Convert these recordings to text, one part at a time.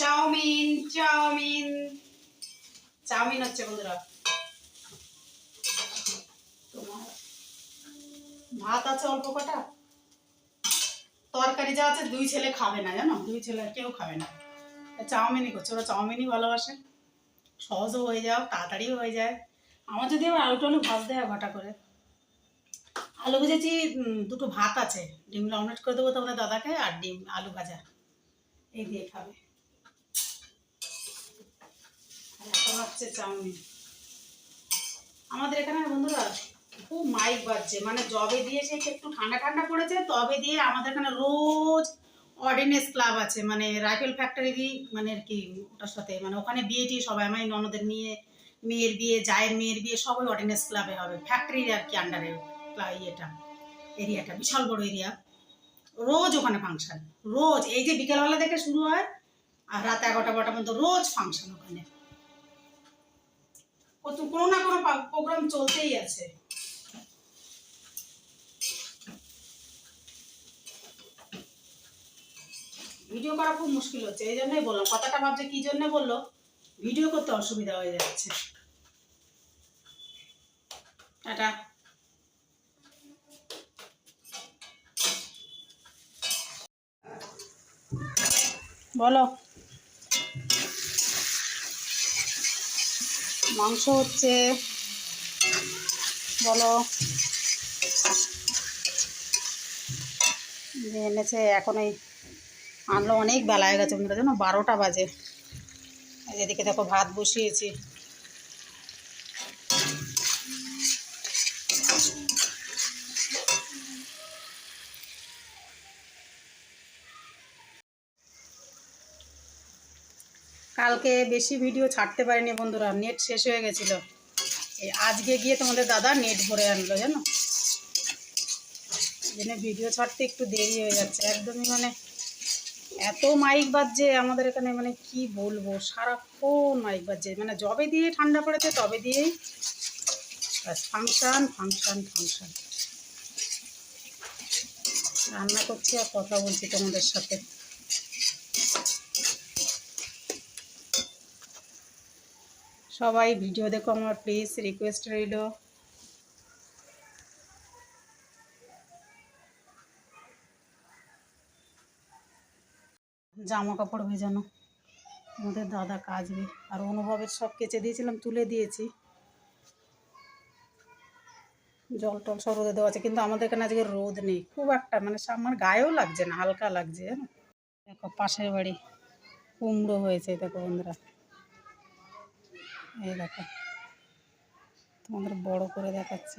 Chowmein chowmein. Chowmein হচ্ছে বন্ধুরা। তোমার ভাত আছে অল্প কটা? তরকারি যা আছে দুই ছেলে খাবে না, জানো? দুই ছেলে কেউ খাবে না। চাউমিনই করছে, ওরা চাউমিনই ভালোবাসে। সহজও হয়ে যাও, তাড়াতাড়িও হয়ে যায়। আমার যদি আবার আলু টালু ভাজ দেয় ঘটা করে। আলু ভেজেছি দুটো ভাত আছে। ডিম অমলেট করে দেবো তোমাদের দাদাকে, আর ডিম আলু ভাজা। এই দিয়ে খাবে। হচ্ছে চাউমিন। আমাদের এখানে বন্ধুরা খুব মাইক বাজছে। মানে জবে দিয়েছে একটু ঠান্ডা ঠান্ডা পড়েছে, তবে দিয়ে আমাদের এখানে রোজ অর্ডিনেন্স ক্লাব আছে। মানে রাইফেল ফ্যাক্টরি মানে আর কি ওটার সাথে। মানে ওখানে বিয়ে টিয়ে সবাই আমার ননদের মেয়ে, মেয়ের বিয়ে, জায়ের মেয়ের বিয়ে সবাই অর্ডিনেন্স ক্লাবে হবে। ফ্যাক্টরির আর কি আন্ডারে ইয়েটা, এরিয়াটা। বিশাল বড় এরিয়া। রোজ ওখানে ফাংশন। রোজ। এই যে বিকেলবেলা থেকে শুরু হয়, আর রাত এগারোটা বারোটা পর্যন্ত রোজ ফাংশন ওখানে। কোনো না কোনো প্রোগ্রাম চলতেই আছে। ভিডিও করা খুব মুশকিল হচ্ছে, এই জন্যই বললাম, কথাটা ভাবছে কি জন্য বলল, ভিডিও করতে অসুবিধা হয়ে যাচ্ছে। টাটা। বলো। মাংস হচ্ছে, বলো। এনেছে, এখন এই আনলো অনেক বেলা হয়ে গেছে বন্ধুরা, জানো? বারোটা বাজে। এদিকে দেখো ভাত বসিয়েছি। কালকে বেশি ভিডিও ছাড়তে পারিনি বন্ধুরা নেট শেষ হয়ে গেছিল। এই আজকে গিয়ে তোমাদের দাদা নেট ভরে আনলো, জানো? জন্য ভিডিও ছাড়তে একটু দেরি হয়ে যাচ্ছে। একদমই মানে এত মাইক বাজছে আমাদের এখানে মানে কি বলব? সারাক্ষণ মাইক বাজছে। মানে জবে দিয়ে ঠান্ডা পড়েছে, তবে দিয়েই ফাংশান ফাংশান ফাংশান রান্না করছি আর কথা বলছি তোমাদের সাথে। সবাই ভিডিও দেখো আমার প্লিজ রিকোয়েস্ট রইল। জামা কাপড় ভেজানো, আমাদের দাদা কাচবে। আর অনুভবের সব কেচে দিয়েছিলাম, তুলে দিয়েছি। জল টল সব রোদে দেওয়া আছে, কিন্তু আমাদের এখানে আজকে রোদ নেই। খুব একটা মানে আমার গায়েও লাগছে না, হালকা লাগছে দেখো, পাশের বাড়ি কুমড়ো হয়েছে, দেখো বন্ধুরা। এই দেখো। তোমাদের বড় করে দেখাচ্ছি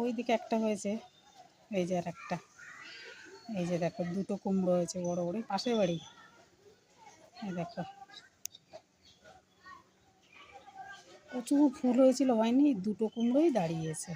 ওই দিকে একটা হয়েছে, এই যে আর একটা এই যে দেখো, দুটো কুমড়ো হয়েছে বড় বড় পাশে পাশের বাড়ি। এই দেখো। প্রচুর ফুল হয়েছিল, হয়নি, দুটো কুমড়োই দাঁড়িয়েছে।